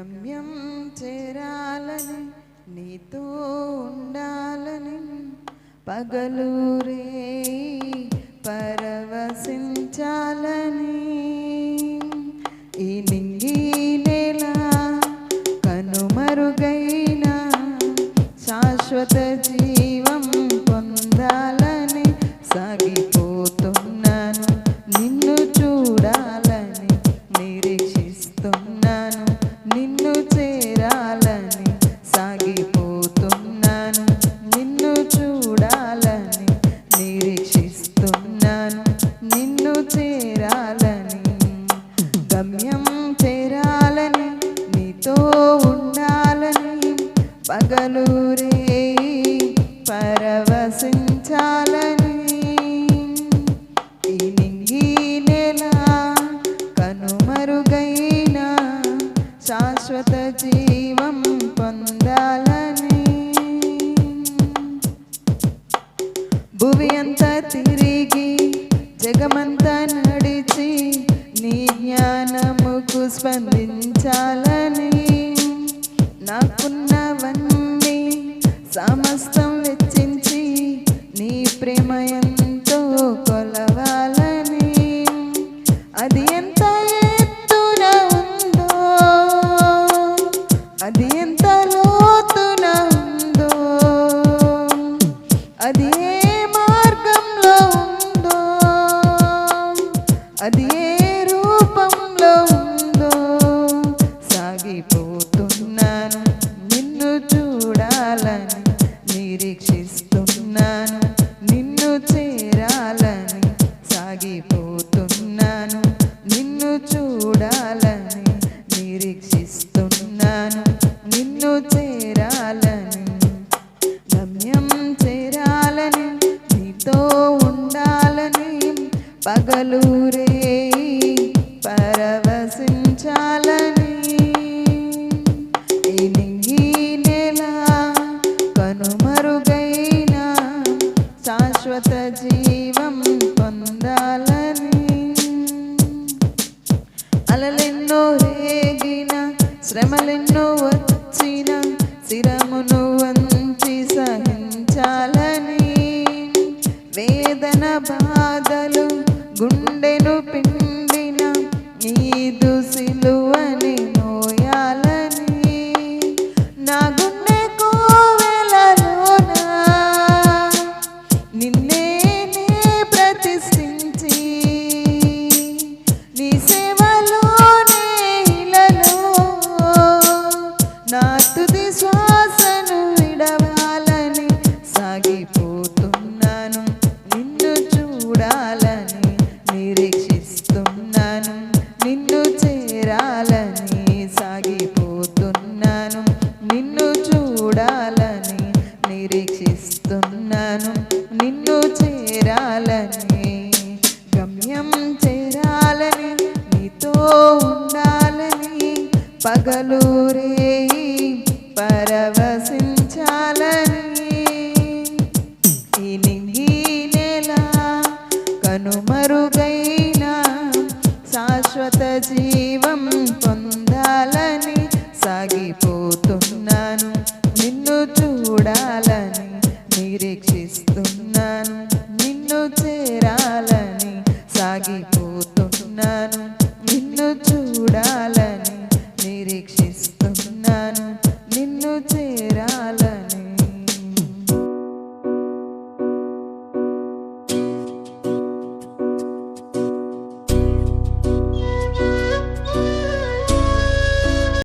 గమ్యం చేరాలని నీతో ఉండాలని పగలూరే పర శాశ్వత జీవం పొందాలని. భువి అంతా తిరిగి జగమంతా నడిచి నీ జ్ఞానముకు స్పందించాలని. నాకున్నవన్నీ సమస్తం వెచ్చించి నీ ప్రేమ ఎంతో అది ఎంత లోతున ఉందో అది ఏ మార్గంలో ఉందో అది ఏ పగలూరే పరవశించాలని. ఈ నెల కనుమరుగైన శాశ్వత జీవం పొందాలని. అలలెన్నో రేగిన శ్రమలెన్నో వచ్చిన శిరమును వంచి సహించాలని. వేదన బాధలు గుండెను పిండిన నీదు సిలువని నోయాలని. నా గుండె కోవెలలోనా? నిన్నే నే ప్రతిష్ఠించి నీ సేవలోనే ఇలలో. నా తుది చేరాలని నిరీక్షిస్తున్నాను. నిన్ను చేరాలని గమ్యం చేరాలని నీతో ఉండాలని పగలూరే పరవశించాలని. ఈ నెల కనుమరుగైన శాశ్వత జీవం పొందాలని సాగిపో జీవిస్తున్నాను నిన్ను చేరాలని సాగిపోతున్నాను. నిన్ను చూడాలని